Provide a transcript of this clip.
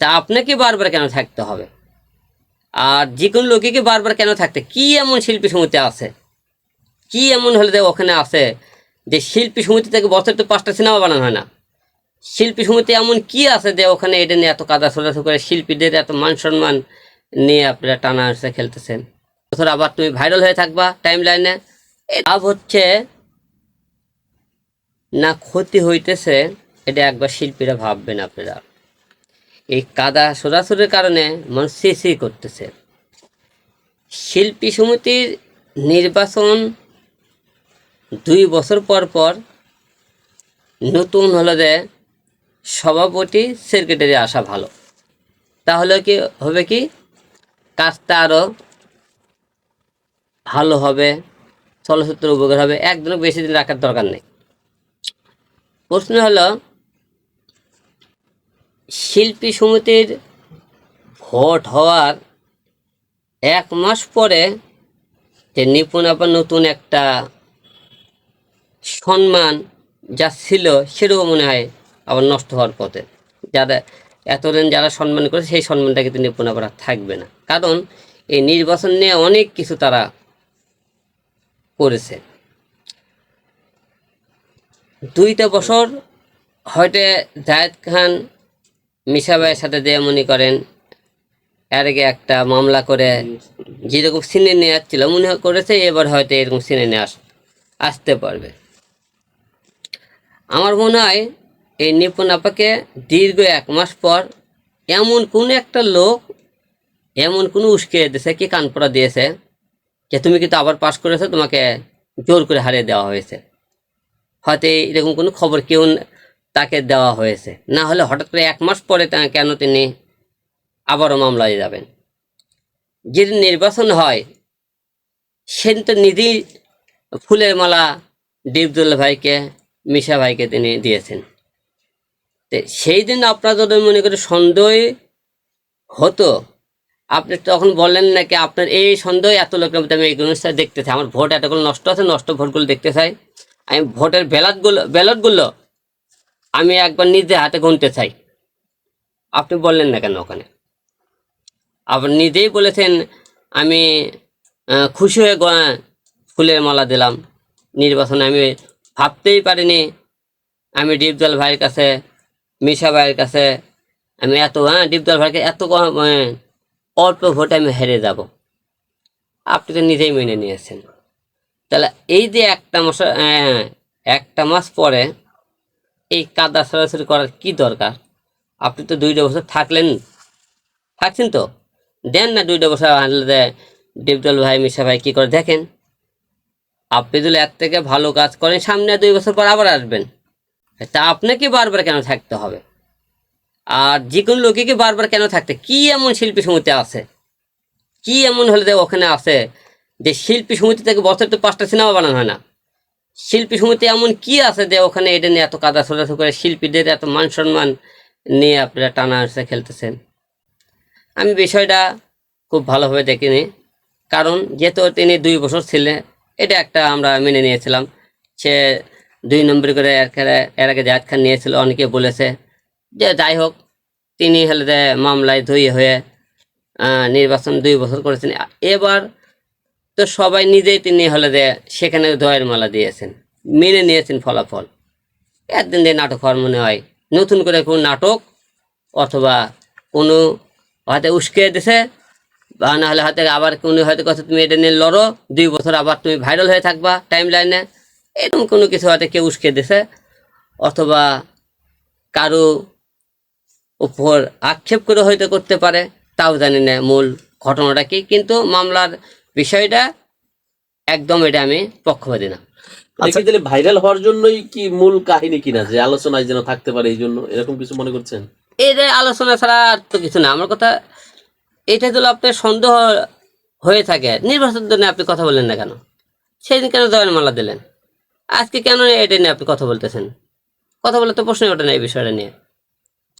তা আপনাকে বারবার কেন থাকতে হবে? আর যে কোনো লোকেকে বারবার কেন থাকতে? কি এমন শিল্পী সমিতি আছে? কি এমন হলে ওখানে আছে যে শিল্পী সমিতি থেকে বছর তো পাঁচটা সিনেমা বানানো হয় না? শিল্পী সমিতি এমন কি আছে যে ওখানে এটা নিয়ে এত কাদা ছোড়াছু করে শিল্পীদের এত মান সম্মান নিয়ে আপনারা টানা আসে খেলতেছেন? বছর আবার তুমি ভাইরাল হয়ে থাকবা টাইম লাইনে লাভ হচ্ছে না ক্ষতি হইতেছে, এটা একবার শিল্পীরা ভাববেন আপনারা। এই কাদা সরাসরির কারণে মানুষ সি করতেছে। শিল্পী সমিতির নির্বাচন দুই বছর পর পর নতুন হলো যে সভাপতি, সেক্রেটারি আসা ভালো। তাহলে কি হবে কি? কাজটা আরও ভালো হবে, চলচ্চিত্র উপকার হবে, একদিনও বেশি দিন রাখার দরকার নেই। প্রশ্ন হলো শিল্পী সমিতির ভোট হওয়ার এক মাস পরে যে নিপুণ আবার নতুন একটা সম্মান যা ছিল সেটাও মনে হয় আবার নষ্ট হওয়ার পথে। যারা এতদিন যারা সম্মান করে সেই সম্মানটা কিন্তু নিপুণ আবার থাকবে না। কারণ এই নির্বাচন নিয়ে অনেক কিছু তারা করেছে। দুইটা বছর হয়তো জায়েদ খান মিশা ভাইয়ের সাথে দিয়ে মনে করেন, এর আগে একটা মামলা করে যেরকম সিনে নিয়ে আসছিল, মনে করেছে, এবার হয়তো এরকম সিনে নিয়ে আস, আসতে পারবে। আমার মনে হয় এই নিপুণ আপাকে দীর্ঘ এক মাস পর এমন কোনো একটা লোক, এমন কোনো উস্কে দিয়েছে কি কানপড়া দিয়েছে, যে তুমি কিন্তু আবার পাস করেছ, তোমাকে জোর করে হারিয়ে দেওয়া হয়েছে। হয়তো এরকম কোনো খবর কেউ তাকে দেওয়া হয়েছে। না হলে হঠাৎ করে এক মাস পরে কেন তিনি আবারও মামলায় যাবেন? যেদিন নির্বাচন হয় সেদিন তো নিজেই ফুলের মালা ডিপদুল ভাইকে, মিশা ভাইকে তিনি দিয়েছেন। সেই দিন আপনার যদি মনে করি সন্দেহ হতো, আপনি তখন বললেন নাকি আপনার এই সন্দেহ এত লোকের মধ্যে আমি এই জিনিসটা দেখতে চাই। আমার ভোট এতগুলো নষ্ট আছে, নষ্ট ভোটগুলো দেখতে চাই। আমি ভোটের ব্যালটগুলো ব্যালটগুলো আমি একবার নিজে হাতে গুনতে চাই। আপনি বললেন না কেন ওখানে? আপনি নিজেই বলেছেন, আমি খুশি হয়ে ফুলের মালা দিলাম। নির্বাচনে আমি ভাবতেই পারিনি, আমি ডিপজল ভাইয়ের কাছে, মিশা ভাইয়ের কাছে, আমি এত হ্যাঁ ডিপজল ভাইকে এত অল্প ভোটে আমি হেরে যাব। আপনি তো নিজেই মেনে নিয়েছেন। তাহলে এই যে একটা মাস একটা মাস পরে এই কাদা সরাসরি করার কি দরকার? আপনি তো দুইটা বছর থাকলেন। থাকছেন তো? দেন না দুইটা বছর আনলে ডিপজল ভাই, মিশা ভাই কি করে দেখেন? আপনি যদি এর থেকে ভালো কাজ করেন, সামনে দুই বছর পর আবার আসবেন। তা আপনাকে বারবার কেন থাকতে হবে? আর যে কোনো লোকেকে বারবার কেন থাকতে? কি এমন শিল্পী সমিতি আছে? কি এমন হলে ওখানে আছে? যে শিল্পী সমিতি থেকে বছর তো পাঁচটা সিনেমা বানানো হয় না। শিল্পী সমিতি এমন কি আছে যে ওখানে এটা নিয়ে এত কাদা ছোড়াছু করে শিল্পীদের এত মান সম্মান নিয়ে আপনারা টানা আসে খেলতেছেন? আমি বিষয়টা খুব ভালোভাবে দেখিনি। কারণ যেহেতু তিনি দুই বছর ছিলেন, এটা একটা আমরা মেনে নিয়েছিলাম। সে দুই নম্বর করে এর আগে জায়দ খান নিয়েছিল, অনেকে বলেছে যে যাই হোক, তিনি হলে মামলায় ধুই হয়ে নির্বাচন দুই বছর করেছেন। এবার তো সবাই নিজেই তিনি হলে যে সেখানে দয়ের মালা দিয়েছেন, মেনে নিয়েছেন ফলাফল। একদিন দিয়ে নাটক হওয়ার মনে হয়, নতুন করে কোনো নাটক অথবা কোনো হয়তো উস্কে দিছে, বা না হলে হয়তো আবার কোনো হয়তো কথা তুমি এটা নিয়ে লড়ো, দুই বছর আবার তুমি ভাইরাল হয়ে থাকবা টাইম লাইনে এরকম কোনো কিছু হয়তো কেউ উস্কে দিছে, অথবা কারও উপর আক্ষেপ করে হয়তো করতে পারে, তাও জানি না মূল ঘটনাটা কি, কিন্তু মামলার বিষয়টা একদম এটা আমি পক্ষপাতি না। দেখি তাহলে ভাইরাল হওয়ার জন্যই কি মূল কাহিনী কিনা যে আলোচনায় যেন থাকতে পারে এই জন্য? এরকম কিছু মনে করছেন? এই যে আলোচনা ছাড়া আর তো কিছু না। আমার কথা এটা যদি আপনার সন্দেহ হয়ে থাকে নির্বাচন জন্য আপনি কথা বললেন না কেন? সেদিন কেন জয়ের মালা দিলেন? আজকে কেন এটা নিয়ে আপনি কথা বলতেছেন? কথা বলে তো প্রশ্নই ওঠে না এই বিষয়টা নিয়ে।